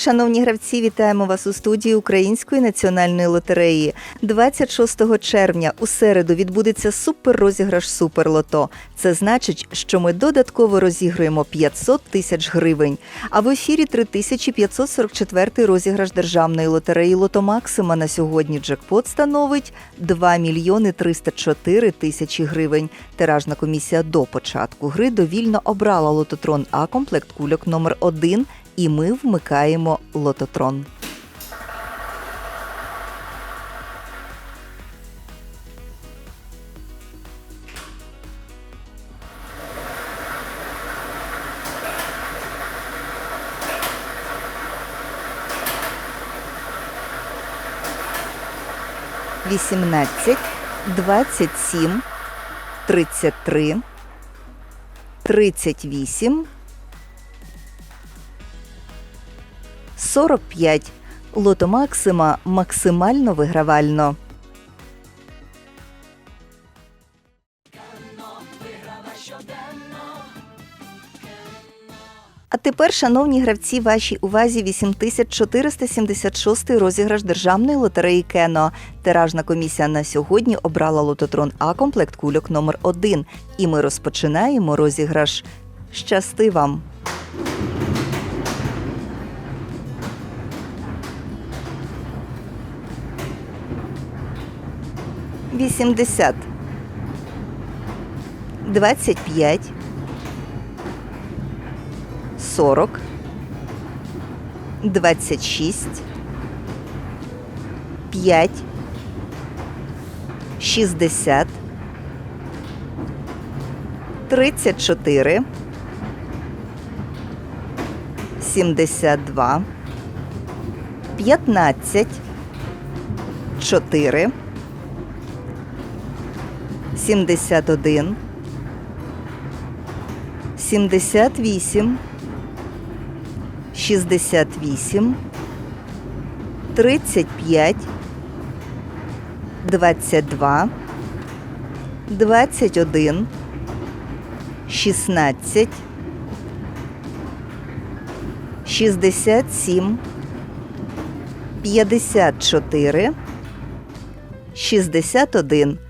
Шановні гравці, вітаємо вас у студії Української національної лотереї. 26 червня у середу відбудеться суперрозіграш Суперлото. Це значить, що ми додатково розіграємо 500 тисяч гривень. А в ефірі 3544 розіграш державної лотереї Лото Максима на сьогодні джекпот становить 2 мільйони 304 тисячі гривень. Тиражна комісія до початку гри довільно обрала лототрон А комплект кульок номер 1 і ми вмикаємо лототрон. Вісімнадцять, двадцять сім, тридцять три, тридцять вісім, 45. Лото Максима максимально вигравально. А тепер, шановні гравці, вашій увазі 8476 розіграш державної лотереї Кено. Тиражна комісія на сьогодні обрала лототрон А комплект кульок номер 1 І ми розпочинаємо розіграш. Щасти вам! 80, 25, 40, 26, 5, 60, 34, 72, 15, 4, 71, 78, 68, 35, 22, 21, 16, 67, 54, 61.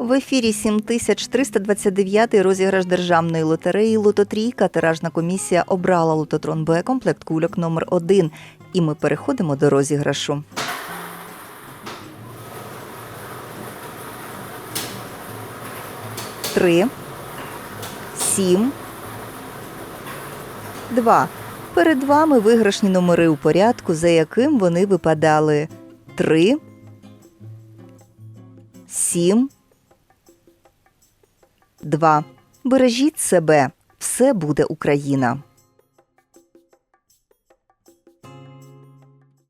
В ефірі 7329 розіграш державної лотереї Лототрійка. Тиражна комісія обрала лототрон Б комплект кульок номер 1 І ми переходимо до розіграшу. Три, сім, два. Перед вами виграшні номери у порядку, за яким вони випадали. Три, сім. Два. Бережіть себе. Все буде Україна.